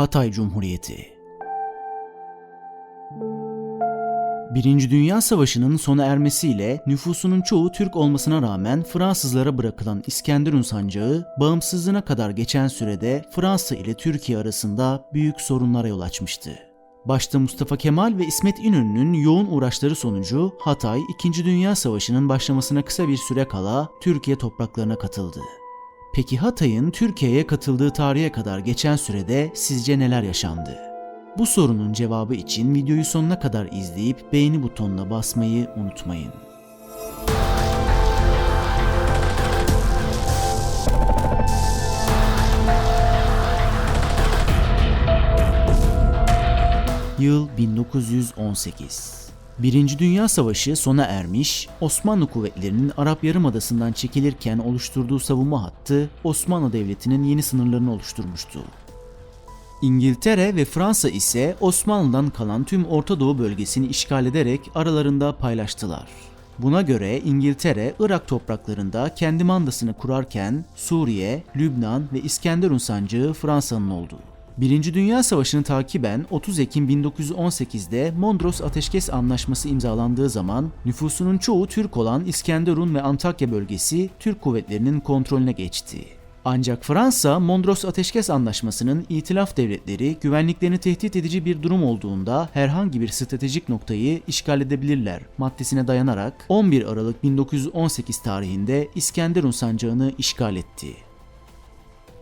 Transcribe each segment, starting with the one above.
Hatay Cumhuriyeti Birinci Dünya Savaşı'nın sona ermesiyle nüfusunun çoğu Türk olmasına rağmen Fransızlara bırakılan İskenderun sancağı bağımsızlığına kadar geçen sürede Fransa ile Türkiye arasında büyük sorunlara yol açmıştı. Başta Mustafa Kemal ve İsmet İnönü'nün yoğun uğraşları sonucu Hatay, İkinci Dünya Savaşı'nın başlamasına kısa bir süre kala Türkiye topraklarına katıldı. Peki Hatay'ın Türkiye'ye katıldığı tarihe kadar geçen sürede sizce neler yaşandı? Bu sorunun cevabı için videoyu sonuna kadar izleyip beğeni butonuna basmayı unutmayın. Yıl 1918. Birinci Dünya Savaşı sona ermiş, Osmanlı kuvvetlerinin Arap Yarımadası'ndan çekilirken oluşturduğu savunma hattı Osmanlı Devleti'nin yeni sınırlarını oluşturmuştu. İngiltere ve Fransa ise Osmanlı'dan kalan tüm Orta Doğu bölgesini işgal ederek aralarında paylaştılar. Buna göre İngiltere, Irak topraklarında kendi mandasını kurarken Suriye, Lübnan ve İskenderun sancağı Fransa'nın oldu. Birinci Dünya Savaşı'nı takiben 30 Ekim 1918'de Mondros Ateşkes Anlaşması imzalandığı zaman nüfusunun çoğu Türk olan İskenderun ve Antakya bölgesi Türk kuvvetlerinin kontrolüne geçti. Ancak Fransa, Mondros Ateşkes Anlaşması'nın itilaf devletleri güvenliklerini tehdit edici bir durum olduğunda herhangi bir stratejik noktayı işgal edebilirler maddesine dayanarak 11 Aralık 1918 tarihinde İskenderun sancağını işgal etti.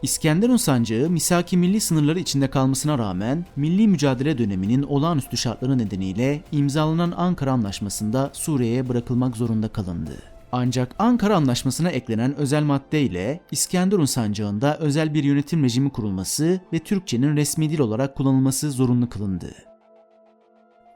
İskenderun sancağı misaki milli sınırları içinde kalmasına rağmen milli mücadele döneminin olağanüstü şartları nedeniyle imzalanan Ankara Anlaşması'nda Suriye'ye bırakılmak zorunda kalındı. Ancak Ankara Anlaşması'na eklenen özel madde ile İskenderun sancağında özel bir yönetim rejimi kurulması ve Türkçenin resmi dil olarak kullanılması zorunlu kılındı.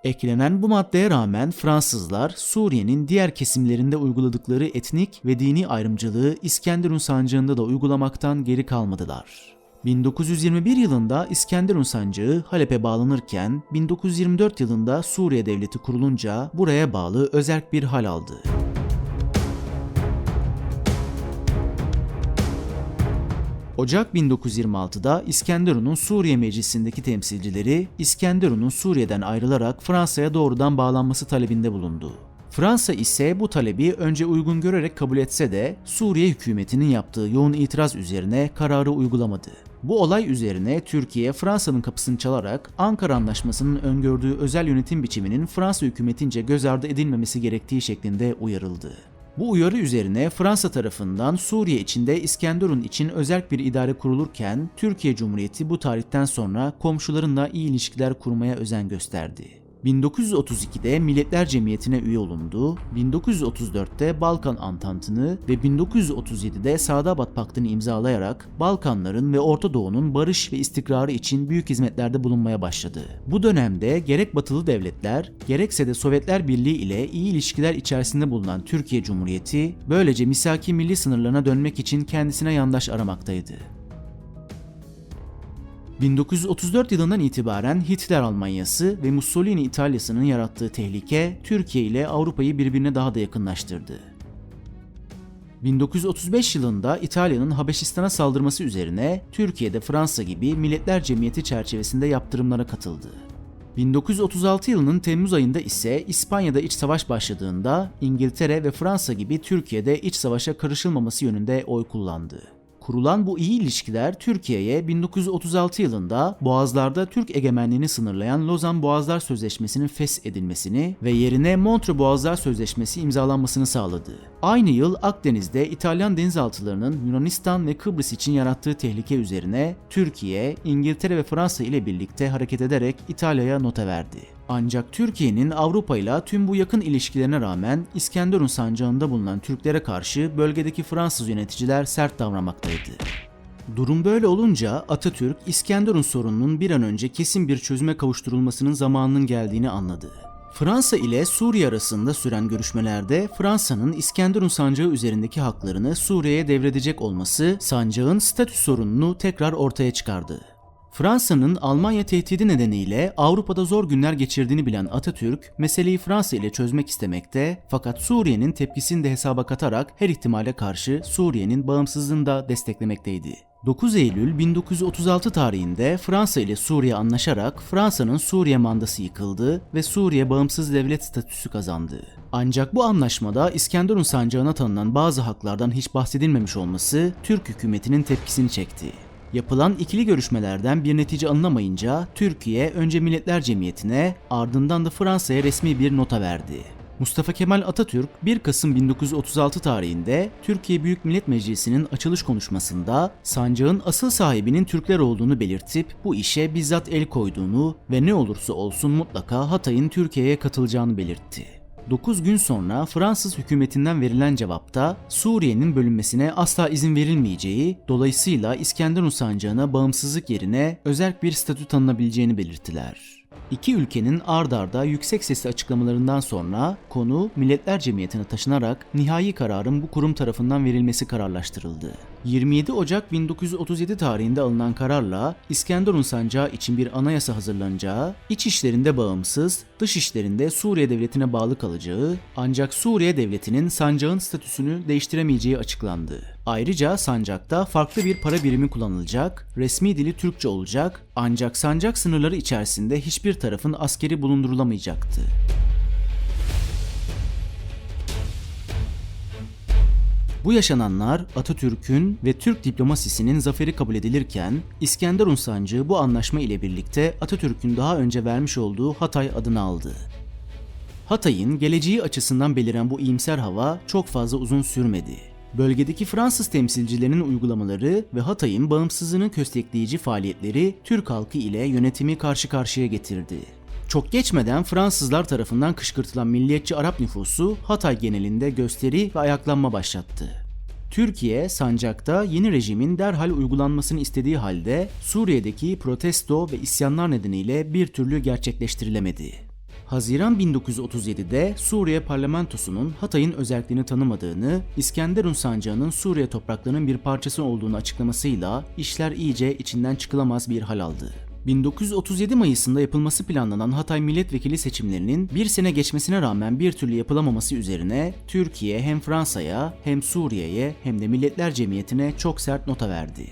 Eklenen bu maddeye rağmen Fransızlar Suriye'nin diğer kesimlerinde uyguladıkları etnik ve dini ayrımcılığı İskenderun sancağında da uygulamaktan geri kalmadılar. 1921 yılında İskenderun sancağı Halep'e bağlanırken 1924 yılında Suriye devleti kurulunca buraya bağlı özerk bir hal aldı. Ocak 1926'da İskenderun'un Suriye Meclisi'ndeki temsilcileri İskenderun'un Suriye'den ayrılarak Fransa'ya doğrudan bağlanması talebinde bulundu. Fransa ise bu talebi önce uygun görerek kabul etse de Suriye hükümetinin yaptığı yoğun itiraz üzerine kararı uygulamadı. Bu olay üzerine Türkiye Fransa'nın kapısını çalarak Ankara Anlaşması'nın öngördüğü özel yönetim biçiminin Fransa hükümetince göz ardı edilmemesi gerektiği şeklinde uyarıldı. Bu uyarı üzerine Fransa tarafından Suriye içinde İskenderun için özerk bir idare kurulurken Türkiye Cumhuriyeti bu tarihten sonra komşularınla iyi ilişkiler kurmaya özen gösterdi. 1932'de Milletler Cemiyeti'ne üye olundu, 1934'te Balkan Antantı'nı ve 1937'de Sadabat Paktı'nı imzalayarak Balkanların ve Orta Doğu'nun barış ve istikrarı için büyük hizmetlerde bulunmaya başladı. Bu dönemde gerek batılı devletler, gerekse de Sovyetler Birliği ile iyi ilişkiler içerisinde bulunan Türkiye Cumhuriyeti, böylece misaki milli sınırlarına dönmek için kendisine yandaş aramaktaydı. 1934 yılından itibaren Hitler Almanyası ve Mussolini İtalya'sının yarattığı tehlike Türkiye ile Avrupa'yı birbirine daha da yakınlaştırdı. 1935 yılında İtalya'nın Habeşistan'a saldırması üzerine Türkiye'de Fransa gibi Milletler Cemiyeti çerçevesinde yaptırımlara katıldı. 1936 yılının Temmuz ayında ise İspanya'da iç savaş başladığında İngiltere ve Fransa gibi Türkiye'de iç savaşa karışılmaması yönünde oy kullandı. Kurulan bu iyi ilişkiler Türkiye'ye 1936 yılında Boğazlar'da Türk egemenliğini sınırlayan Lozan Boğazlar Sözleşmesi'nin fes edilmesini ve yerine Montreux Boğazlar Sözleşmesi imzalanmasını sağladı. Aynı yıl Akdeniz'de İtalyan denizaltılarının Yunanistan ve Kıbrıs için yarattığı tehlike üzerine Türkiye, İngiltere ve Fransa ile birlikte hareket ederek İtalya'ya nota verdi. Ancak Türkiye'nin Avrupa ile tüm bu yakın ilişkilerine rağmen İskenderun sancağında bulunan Türklere karşı bölgedeki Fransız yöneticiler sert davranmaktaydı. Durum böyle olunca Atatürk İskenderun sorununun bir an önce kesin bir çözüme kavuşturulmasının zamanının geldiğini anladı. Fransa ile Suriye arasında süren görüşmelerde Fransa'nın İskenderun sancağı üzerindeki haklarını Suriye'ye devredecek olması sancağın statü sorununu tekrar ortaya çıkardı. Fransa'nın Almanya tehdidi nedeniyle Avrupa'da zor günler geçirdiğini bilen Atatürk, meseleyi Fransa ile çözmek istemekte fakat Suriye'nin tepkisini de hesaba katarak her ihtimale karşı Suriye'nin bağımsızlığını da desteklemekteydi. 9 Eylül 1936 tarihinde Fransa ile Suriye anlaşarak Fransa'nın Suriye mandası yıkıldı ve Suriye bağımsız devlet statüsü kazandı. Ancak bu anlaşmada İskenderun sancağına tanınan bazı haklardan hiç bahsedilmemiş olması Türk hükümetinin tepkisini çekti. Yapılan ikili görüşmelerden bir netice alınamayınca Türkiye önce Milletler Cemiyeti'ne ardından da Fransa'ya resmi bir nota verdi. Mustafa Kemal Atatürk 1 Kasım 1936 tarihinde Türkiye Büyük Millet Meclisi'nin açılış konuşmasında sancağın asıl sahibinin Türkler olduğunu belirtip bu işe bizzat el koyduğunu ve ne olursa olsun mutlaka Hatay'ın Türkiye'ye katılacağını belirtti. 9 gün sonra Fransız hükümetinden verilen cevapta Suriye'nin bölünmesine asla izin verilmeyeceği, dolayısıyla İskenderun sancağına bağımsızlık yerine özerk bir statü tanınabileceğini belirttiler. İki ülkenin ard arda yüksek sesli açıklamalarından sonra konu Milletler Cemiyeti'ne taşınarak nihai kararın bu kurum tarafından verilmesi kararlaştırıldı. 27 Ocak 1937 tarihinde alınan kararla İskenderun sancağı için bir anayasa hazırlanacağı, iç işlerinde bağımsız, dış işlerinde Suriye devletine bağlı kalacağı, ancak Suriye devletinin sancağın statüsünü değiştiremeyeceği açıklandı. Ayrıca sancakta farklı bir para birimi kullanılacak, resmi dili Türkçe olacak ancak sancak sınırları içerisinde hiçbir tarafın askeri bulundurulamayacaktı. Bu yaşananlar Atatürk'ün ve Türk diplomasisinin zaferi kabul edilirken İskenderun Sancı bu anlaşma ile birlikte Atatürk'ün daha önce vermiş olduğu Hatay adını aldı. Hatay'ın geleceği açısından beliren bu iyimser hava çok fazla uzun sürmedi. Bölgedeki Fransız temsilcilerinin uygulamaları ve Hatay'ın bağımsızlığını köstekleyici faaliyetleri Türk halkı ile yönetimi karşı karşıya getirdi. Çok geçmeden Fransızlar tarafından kışkırtılan milliyetçi Arap nüfusu Hatay genelinde gösteri ve ayaklanma başlattı. Türkiye sancakta yeni rejimin derhal uygulanmasını istediği halde Suriye'deki protesto ve isyanlar nedeniyle bir türlü gerçekleştirilemedi. Haziran 1937'de Suriye parlamentosunun Hatay'ın özelliğini tanımadığını, İskenderun sancağının Suriye topraklarının bir parçası olduğunu açıklamasıyla işler iyice içinden çıkılamaz bir hal aldı. 1937 Mayıs'ında yapılması planlanan Hatay milletvekili seçimlerinin bir sene geçmesine rağmen bir türlü yapılamaması üzerine Türkiye hem Fransa'ya hem Suriye'ye hem de Milletler Cemiyeti'ne çok sert nota verdi.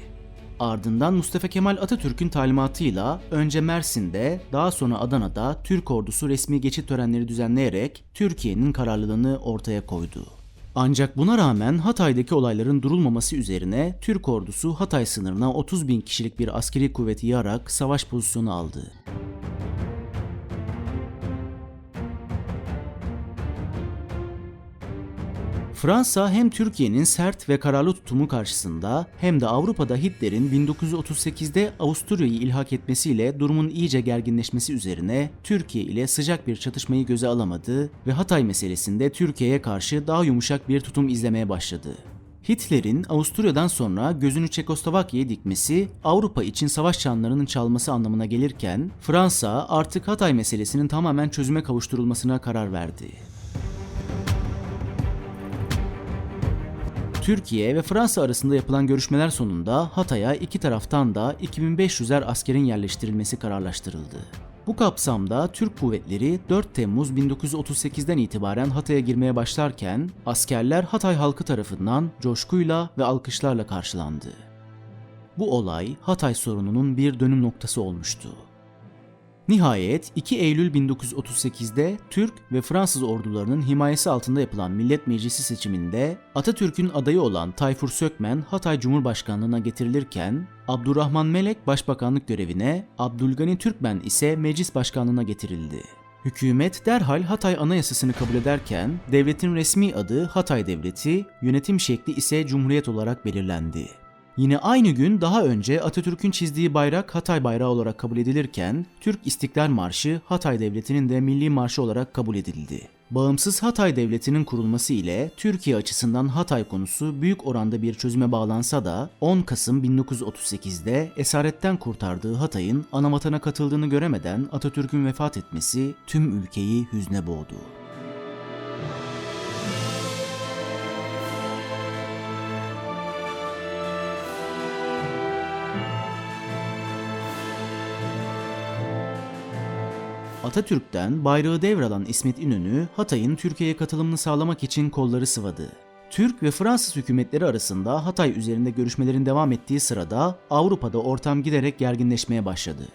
Ardından Mustafa Kemal Atatürk'ün talimatıyla önce Mersin'de daha sonra Adana'da Türk ordusu resmi geçit törenleri düzenleyerek Türkiye'nin kararlılığını ortaya koydu. Ancak buna rağmen Hatay'daki olayların durulmaması üzerine Türk ordusu Hatay sınırına 30 bin kişilik bir askeri kuvveti yığarak savaş pozisyonu aldı. Fransa hem Türkiye'nin sert ve kararlı tutumu karşısında hem de Avrupa'da Hitler'in 1938'de Avusturya'yı ilhak etmesiyle durumun iyice gerginleşmesi üzerine Türkiye ile sıcak bir çatışmayı göze alamadı ve Hatay meselesinde Türkiye'ye karşı daha yumuşak bir tutum izlemeye başladı. Hitler'in Avusturya'dan sonra gözünü Çekoslovakya'ya dikmesi Avrupa için savaş çanlarının çalması anlamına gelirken Fransa artık Hatay meselesinin tamamen çözüme kavuşturulmasına karar verdi. Türkiye ve Fransa arasında yapılan görüşmeler sonunda Hatay'a iki taraftan da 2500'er askerin yerleştirilmesi kararlaştırıldı. Bu kapsamda Türk kuvvetleri 4 Temmuz 1938'den itibaren Hatay'a girmeye başlarken askerler Hatay halkı tarafından coşkuyla ve alkışlarla karşılandı. Bu olay Hatay sorununun bir dönüm noktası olmuştu. Nihayet 2 Eylül 1938'de Türk ve Fransız ordularının himayesi altında yapılan Millet Meclisi seçiminde Atatürk'ün adayı olan Tayfur Sökmen Hatay Cumhurbaşkanlığına getirilirken Abdurrahman Melek başbakanlık görevine, Abdülgani Türkmen ise meclis başkanlığına getirildi. Hükümet derhal Hatay Anayasası'nı kabul ederken devletin resmi adı Hatay Devleti, yönetim şekli ise Cumhuriyet olarak belirlendi. Yine aynı gün daha önce Atatürk'ün çizdiği bayrak Hatay bayrağı olarak kabul edilirken Türk İstiklal Marşı Hatay Devleti'nin de milli marşı olarak kabul edildi. Bağımsız Hatay Devleti'nin kurulması ile Türkiye açısından Hatay konusu büyük oranda bir çözüme bağlansa da 10 Kasım 1938'de esaretten kurtardığı Hatay'ın anavatana katıldığını göremeden Atatürk'ün vefat etmesi tüm ülkeyi hüzne boğdu. Atatürk'ten bayrağı devralan İsmet İnönü, Hatay'ın Türkiye'ye katılımını sağlamak için kolları sıvadı. Türk ve Fransız hükümetleri arasında Hatay üzerinde görüşmelerin devam ettiği sırada Avrupa'da ortam giderek gerginleşmeye başladı.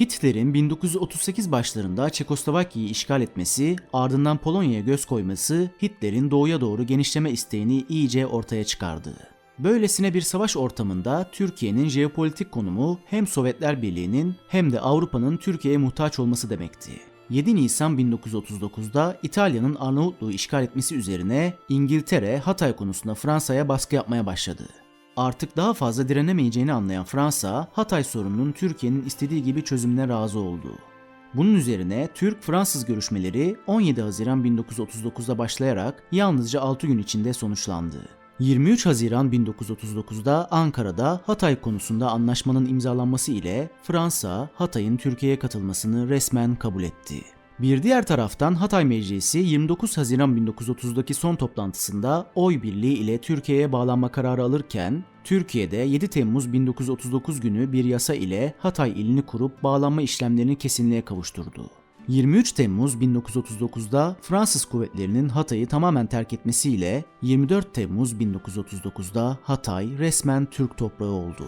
Hitler'in 1938 başlarında Çekoslovakya'yı işgal etmesi, ardından Polonya'ya göz koyması Hitler'in doğuya doğru genişleme isteğini iyice ortaya çıkardı. Böylesine bir savaş ortamında Türkiye'nin jeopolitik konumu hem Sovyetler Birliği'nin hem de Avrupa'nın Türkiye'ye muhtaç olması demekti. 7 Nisan 1939'da İtalya'nın Arnavutluğu işgal etmesi üzerine İngiltere Hatay konusunda Fransa'ya baskı yapmaya başladı. Artık daha fazla direnemeyeceğini anlayan Fransa, Hatay sorununun Türkiye'nin istediği gibi çözümüne razı oldu. Bunun üzerine Türk-Fransız görüşmeleri 17 Haziran 1939'da başlayarak yalnızca 6 gün içinde sonuçlandı. 23 Haziran 1939'da Ankara'da Hatay konusunda anlaşmanın imzalanması ile Fransa, Hatay'ın Türkiye'ye katılmasını resmen kabul etti. Bir diğer taraftan Hatay Meclisi 29 Haziran 1930'daki son toplantısında oy birliği ile Türkiye'ye bağlanma kararı alırken, Türkiye'de 7 Temmuz 1939 günü bir yasa ile Hatay ilini kurup bağlanma işlemlerini kesinliğe kavuşturdu. 23 Temmuz 1939'da Fransız kuvvetlerinin Hatay'ı tamamen terk etmesiyle 24 Temmuz 1939'da Hatay resmen Türk toprağı oldu.